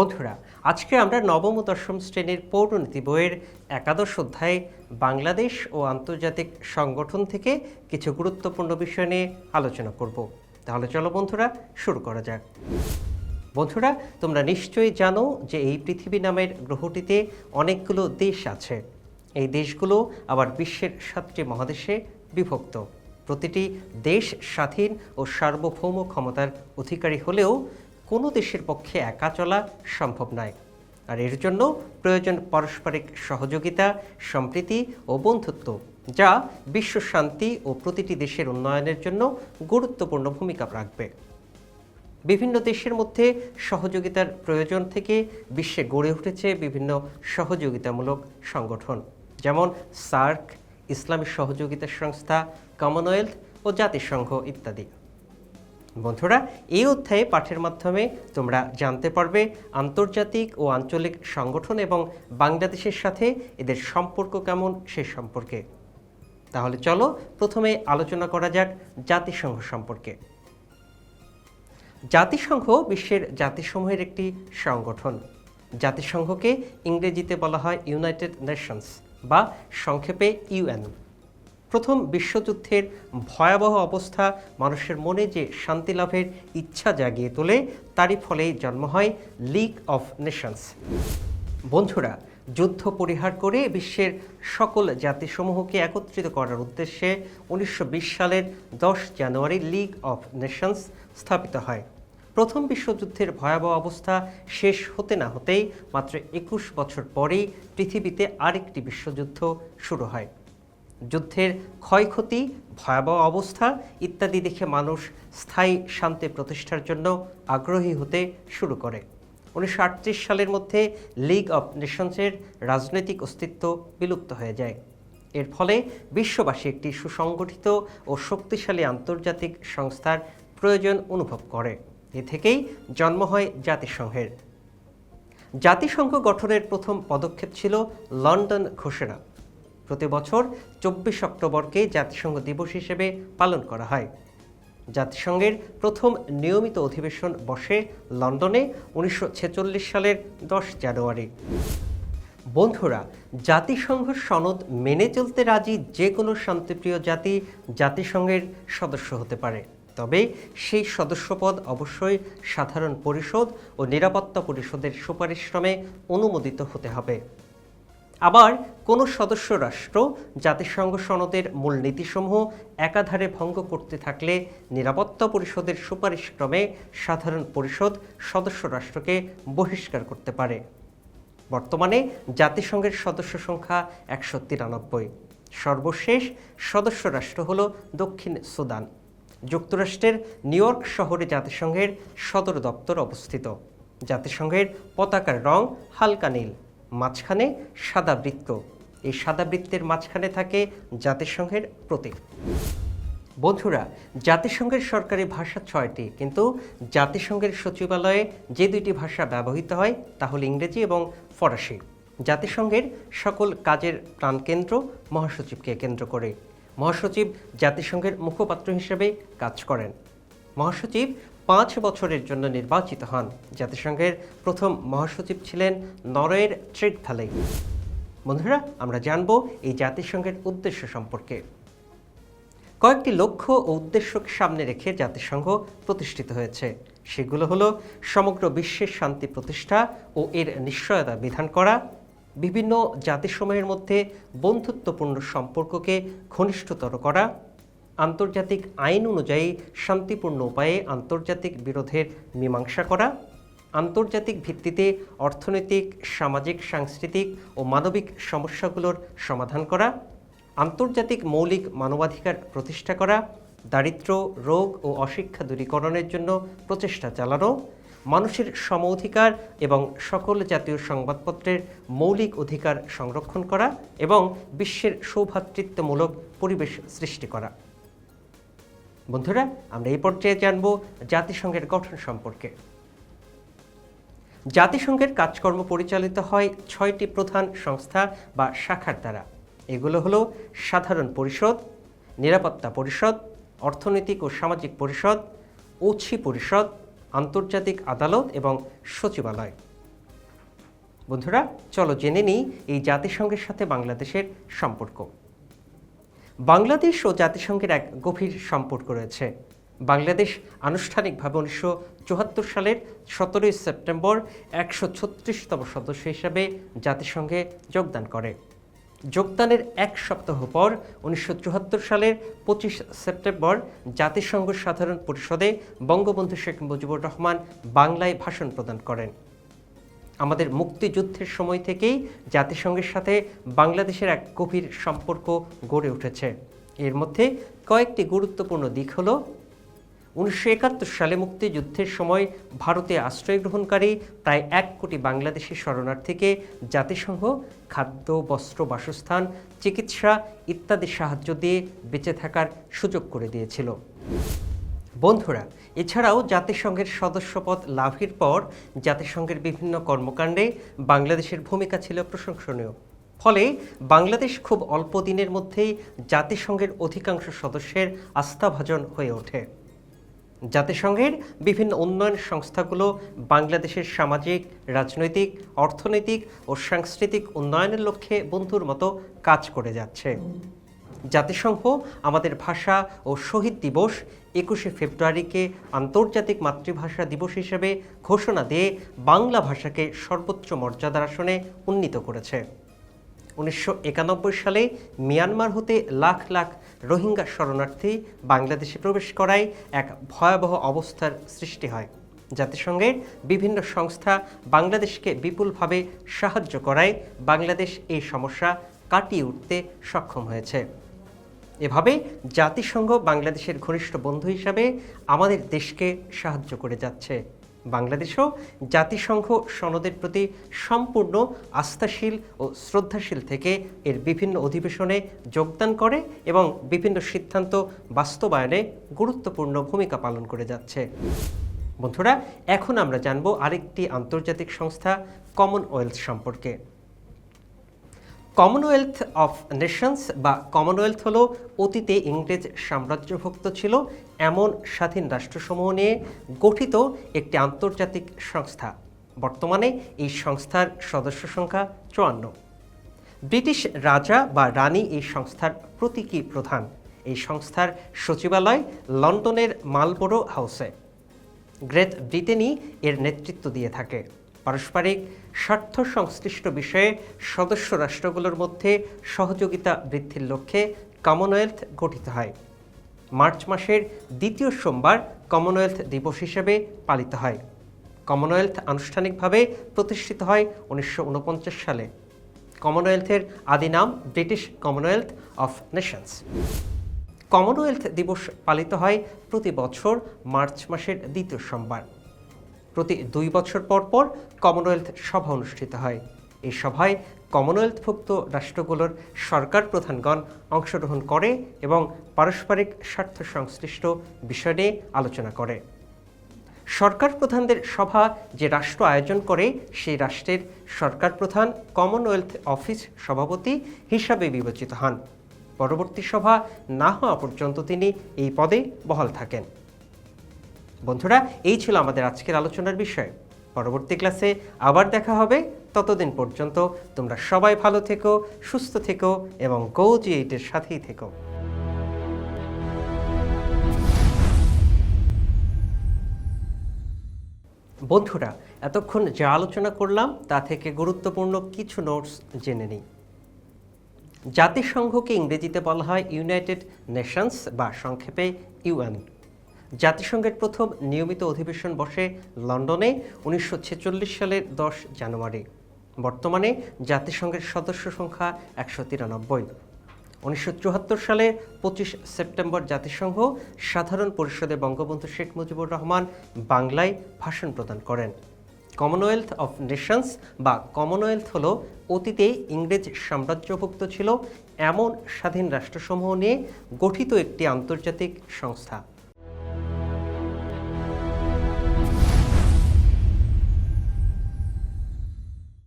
বন্ধুরা, আজকে আমরা নবম ও দশম শ্রেণির পৌরনীতি বইয়ের একাদশ অধ্যায় বাংলাদেশ ও আন্তর্জাতিক সংগঠন থেকে কিছু গুরুত্বপূর্ণ বিষয় নিয়ে আলোচনা করব। তাহলে চলো বন্ধুরা, শুরু করা যাক। বন্ধুরা, তোমরা নিশ্চয়ই জানো যে এই পৃথিবী নামের গ্রহটিতে অনেকগুলো দেশ আছে। এই দেশগুলো আবার বিশ্বের সাতটি মহাদেশে বিভক্ত। প্রতিটি দেশ স্বাধীন ও সার্বভৌম ক্ষমতার অধিকারী হলেও কোনো দেশের পক্ষে একা চলা সম্ভব নয়। আর এর জন্য প্রয়োজন পারস্পরিক সহযোগিতা, সম্প্রীতি ও বন্ধুত্ব, যা বিশ্ব শান্তি ও প্রতিটি দেশের উন্নয়নের জন্য গুরুত্বপূর্ণ ভূমিকা রাখবে। বিভিন্ন দেশের মধ্যে সহযোগিতার প্রয়োজন থেকে বিশ্বে গড়ে উঠেছে বিভিন্ন সহযোগিতামূলক সংগঠন, যেমন সার্ক, ইসলামী সহযোগিতা সংস্থা, কমনওয়েলথ ও জাতিসংঘ ইত্যাদি। বন্ধুরা, এই অধ্যায়ে পাঠের মাধ্যমে তোমরা জানতে পারবে আন্তর্জাতিক ও আঞ্চলিক সংগঠন এবং বাংলাদেশের সাথে এদের সম্পর্ক কেমন সে সম্পর্কে। তাহলে চলো প্রথমে আলোচনা করা যাক জাতিসংঘ সম্পর্কে। জাতিসংঘ বিশ্বের জাতিসমূহের একটি সংগঠন। জাতিসংঘকে ইংরেজিতে বলা হয় ইউনাইটেড নেশনস বা সংক্ষেপে ইউএন। প্রথম বিশ্বযুদ্ধের ভয়াবহ অবস্থা মানুষের মনে যে শান্তি লাভের ইচ্ছা জাগিয়ে তোলে, তারই ফলে জন্ম হয় লিগ অফ নেশনস বন্ধুরা, যুদ্ধ পরিহার করে বিশ্বের সকল জাতিসমূহকে একত্রিত করার উদ্দেশ্যে উনিশশো বিশ সালের দশ জানুয়ারি লিগ অফ নেশনস স্থাপিত হয়। প্রথম বিশ্বযুদ্ধের ভয়াবহ অবস্থা শেষ হতে না হতেই মাত্র একুশ বছর পরেই পৃথিবীতে আরেকটি বিশ্বযুদ্ধ শুরু হয়। যুদ্ধের ক্ষয়ক্ষতি, ভয়াবহ অবস্থা ইত্যাদি দেখে মানুষ স্থায়ী শান্তি প্রতিষ্ঠার জন্য আগ্রহী হতে শুরু করে। উনিশশো আটত্রিশ সালের মধ্যে লিগ অব নেশনসের রাজনৈতিক অস্তিত্ব বিলুপ্ত হয়ে যায়। এর ফলে বিশ্ববাসী একটি সুসংগঠিত ও শক্তিশালী আন্তর্জাতিক সংস্থার প্রয়োজন অনুভব করে। এ থেকেই জন্ম হয় জাতিসংঘের। জাতিসংঘ গঠনের প্রথম পদক্ষেপ ছিল লন্ডন ঘোষণা। প্রতি বছর চব্বিশ অক্টোবরকে জাতিসংঘ দিবস হিসেবে পালন করা হয়। জাতিসংঘের প্রথম নিয়মিত অধিবেশন বসে লন্ডনে উনিশশো ছেচল্লিশ সালের দশ জানুয়ারি। বন্ধুরা, জাতিসংঘ সনদ মেনে চলতে রাজি যে কোনো শান্তিপ্রিয় জাতি জাতিসংঘের সদস্য হতে পারে। তবে সেই সদস্যপদ অবশ্যই সাধারণ পরিষদ ও নিরাপত্তা পরিষদের সুপারিশক্রমে অনুমোদিত হতে হবে। আবার কোনো সদস্য রাষ্ট্র জাতিসংঘ সনদের মূল নীতিসমূহ একাধারে ভঙ্গ করতে থাকলে নিরাপত্তা পরিষদের সুপারিশক্রমে সাধারণ পরিষদ সদস্য রাষ্ট্রকে বহিষ্কার করতে পারে। বর্তমানে জাতিসংঘের সদস্য সংখ্যা একশো তিরানব্বই। সর্বশেষ সদস্য রাষ্ট্র হল দক্ষিণ সুদান। যুক্তরাষ্ট্রের নিউ ইয়র্ক শহরে জাতিসংঘের সদর দপ্তর অবস্থিত। জাতিসংঘের পতাকার রং হালকা নীল। মাঝখানে সাদা বৃত্ত এই সাদা বৃত্তের মাঝখানে থাকে জাতিসংঘের প্রতীক। বন্ধুরা, জাতিসংঘের সরকারি ভাষা ছয়টি, কিন্তু জাতিসংঘের সচিবালয়ে যে দুইটি ভাষা ব্যবহৃত হয়, তা হল ইংরেজি এবং ফরাসি। জাতিসংঘের সকল কাজের প্রাণকেন্দ্র মহাসচিবকে কেন্দ্র করে। মহাসচিব জাতিসংঘের মুখপাত্র হিসেবে কাজ করেন। মহাসচিব পাঁচ বছরের জন্য নির্বাচিত হন। জাতিসংঘের প্রথম মহাসচিব ছিলেন নরওয়ের ট্রিক বন্ধুরা, আমরা জানব এই জাতিসংঘের উদ্দেশ্য সম্পর্কে। কয়েকটি লক্ষ্য ও উদ্দেশ্যকে সামনে রেখে জাতিসংঘ প্রতিষ্ঠিত হয়েছে। সেগুলো হলো সমগ্র বিশ্বের শান্তি প্রতিষ্ঠা ও এর নিশ্চয়তা বিধান করা, বিভিন্ন জাতিসমূহের মধ্যে বন্ধুত্বপূর্ণ সম্পর্ককে ঘনিষ্ঠতর করা আন্তর্জাতিক আইন অনুযায়ী শান্তিপূর্ণ উপায়ে আন্তর্জাতিক বিরোধের মীমাংসা করা, আন্তর্জাতিক ভিত্তিতে অর্থনৈতিক, সামাজিক, সাংস্কৃতিক ও মানবিক সমস্যাগুলোর সমাধান করা, আন্তর্জাতিক মৌলিক মানবাধিকার প্রতিষ্ঠা করা, দারিদ্র, রোগ ও অশিক্ষা দূরীকরণের জন্য প্রচেষ্টা চালানো, মানুষের সম অধিকার এবং সকল জাতীয় সংবাদপত্রের মৌলিক অধিকার সংরক্ষণ করা এবং বিশ্বের সৌভ্রাতৃত্বমূলক পরিবেশ সৃষ্টি করা। বন্ধুরা, আমরা এই পর্যায়ে জানব জাতিসংঘের গঠন সম্পর্কে। জাতিসংঘের কাজকর্ম পরিচালিত হয় ছয়টি প্রধান সংস্থা বা শাখার দ্বারা। এগুলো হলো সাধারণ পরিষদ, নিরাপত্তা পরিষদ, অর্থনৈতিক ও সামাজিক পরিষদ ঐচ্ছি পরিষদ, আন্তর্জাতিক আদালত এবং সচিবালয়। বন্ধুরা, চলো জেনে নিই এই জাতিসংঘের সাথে বাংলাদেশের সম্পর্ক। বাংলাদেশ ও জাতিসংঘের এক গভীর সম্পর্ক রয়েছে। বাংলাদেশ আনুষ্ঠানিকভাবে উনিশশো চুয়াত্তর সালের সতেরোই সেপ্টেম্বর একশো ছত্রিশতম সদস্য হিসাবে জাতিসংঘে যোগদান করে। যোগদানের এক সপ্তাহ পর উনিশশো চুয়াত্তর সালের পঁচিশ সেপ্টেম্বর জাতিসংঘ সাধারণ পরিষদে বঙ্গবন্ধু শেখ মুজিবুর রহমান বাংলায় ভাষণ প্রদান করেন। আমাদের মুক্তিযুদ্ধের সময় থেকেই জাতিসংঘের সাথে বাংলাদেশের এক গভীর সম্পর্ক গড়ে উঠেছে। এর মধ্যে কয়েকটি গুরুত্বপূর্ণ দিক হল, উনিশশো একাত্তর সালে মুক্তিযুদ্ধের সময় ভারতে আশ্রয় গ্রহণকারী প্রায় এক কোটি বাংলাদেশি শরণার্থীকে জাতিসংঘ, খাদ্য, বস্ত্র, বাসস্থান, চিকিৎসা ইত্যাদি সাহায্য দিয়ে বেঁচে থাকার সুযোগ করে দিয়েছিল। বন্ধুরা, এছাড়াও জাতিসংঘের সদস্যপদ লাভের পর জাতিসংঘের বিভিন্ন কর্মকাণ্ডে বাংলাদেশের ভূমিকা ছিল প্রশংসনীয়। ফলে বাংলাদেশ খুব অল্প দিনের মধ্যেই জাতিসংঘের অধিকাংশ সদস্যের আস্থাভাজন হয়ে ওঠে। জাতিসংঘের বিভিন্ন উন্নয়ন সংস্থাগুলো বাংলাদেশের সামাজিক, রাজনৈতিক, অর্থনৈতিক ও সাংস্কৃতিক উন্নয়নের লক্ষ্যে বন্ধুর মতো কাজ করে যাচ্ছে। জাতিসংঘ আমাদের ভাষা ও শহীদ দিবস একুশে ফেব্রুয়ারিকে আন্তর্জাতিক মাতৃভাষা দিবস হিসেবে ঘোষণা দিয়ে বাংলা ভাষাকে সর্বোচ্চ মর্যাদার আসনে উন্নীত করেছে। উনিশশো একানব্বই সালে মিয়ানমার হতে লাখ লাখ রোহিঙ্গা শরণার্থী বাংলাদেশে প্রবেশ করায় এক ভয়াবহ অবস্থার সৃষ্টি হয়। জাতিসংঘের বিভিন্ন সংস্থা বাংলাদেশকে বিপুলভাবে সাহায্য করায় বাংলাদেশ এই সমস্যা কাটিয়ে উঠতে সক্ষম হয়েছে। এভাবে জাতিসংঘ বাংলাদেশের ঘনিষ্ঠ বন্ধু হিসাবে আমাদের দেশকে সাহায্য করে যাচ্ছে। বাংলাদেশও জাতিসংঘ সনদের প্রতি সম্পূর্ণ আস্থাশীল ও শ্রদ্ধাশীল থেকে এর বিভিন্ন অধিবেশনে যোগদান করে এবং বিভিন্ন সিদ্ধান্ত বাস্তবায়নে গুরুত্বপূর্ণ ভূমিকা পালন করে যাচ্ছে। বন্ধুরা, এখন আমরা জানব আরেকটি আন্তর্জাতিক সংস্থা, কমনওয়েলথ সম্পর্কে। কমনওয়েলথ অফ নেশনস বা কমনওয়েলথ হলো অতীতে ইংরেজ সাম্রাজ্যভুক্ত ছিল, এমন স্বাধীন রাষ্ট্রসমূহ নিয়ে গঠিত একটি আন্তর্জাতিক সংস্থা। বর্তমানে এই সংস্থার সদস্য সংখ্যা চুয়ান্ন। ব্রিটিশ রাজা বা রানী এই সংস্থার প্রতীকী প্রধান। এই সংস্থার সচিবালয় লন্ডনের মালবোরো হাউসে। গ্রেট ব্রিটেনই এর নেতৃত্ব দিয়ে থাকে। পারস্পরিক স্বার্থ সংশ্লিষ্ট বিষয়ে সদস্য রাষ্ট্রগুলোর মধ্যে সহযোগিতা বৃদ্ধির লক্ষ্যে কমনওয়েলথ গঠিত হয়। মার্চ মাসের দ্বিতীয় সোমবার কমনওয়েলথ দিবস হিসেবে পালিত হয়। কমনওয়েলথ আনুষ্ঠানিকভাবে প্রতিষ্ঠিত হয় উনিশশো ঊনপঞ্চাশ সালে। কমনওয়েলথের আদি নাম British Commonwealth of Nations Commonwealth দিবস পালিত হয় প্রতি বছর মার্চ মাসের দ্বিতীয় সোমবার। প্রতি দুই বছর পর পর কমনওয়েলথ সভা অনুষ্ঠিত হয়। এই সভায় কমনওয়েলথভুক্ত রাষ্ট্রগুলোর সরকার প্রধানগণ অংশগ্রহণ করে এবং পারস্পরিক স্বার্থ সংশ্লিষ্ট বিষয় নিয়ে আলোচনা করে। সরকার প্রধানদের সভা যে রাষ্ট্র আয়োজন করে, সেই রাষ্ট্রের সরকার প্রধান কমনওয়েলথ অফিস সভাপতি হিসাবে বিবেচিত হন। পরবর্তী সভা না হওয়া পর্যন্ত তিনি এই পদে বহাল থাকেন। বন্ধুরা, এই ছিল আমাদের আজকের আলোচনার বিষয়। পরবর্তী ক্লাসে আবার দেখা হবে। ততদিন পর্যন্ত তোমরা সবাই ভালো থেকো, সুস্থ থেকো এবং গৌজি এইটের সাথেই থেকো। বন্ধুরা, এতক্ষণ যা আলোচনা করলাম তা থেকে গুরুত্বপূর্ণ কিছু নোটস জেনে নিই। জাতিসংঘকে ইংরেজিতে বলা হয় ইউনাইটেড নেশনস বা সংক্ষেপে ইউএন। জাতিসংঘের প্রথম নিয়মিত অধিবেশন বসে লন্ডনে উনিশশো ছেচল্লিশ সালের দশ জানুয়ারি। বর্তমানে জাতিসংঘের সদস্য সংখ্যা একশো তিরানব্বই। উনিশশো সালে পঁচিশ সেপ্টেম্বর জাতিসংঘ সাধারণ পরিষদে বঙ্গবন্ধু শেখ মুজিবুর রহমান বাংলায় ভাষণ প্রদান করেন। কমনওয়েলথ অফ নেশনস বা কমনওয়েলথ হল অতীতে ইংরেজ সাম্রাজ্যভুক্ত ছিল এমন স্বাধীন রাষ্ট্রসমূহ নিয়ে গঠিত একটি আন্তর্জাতিক সংস্থা।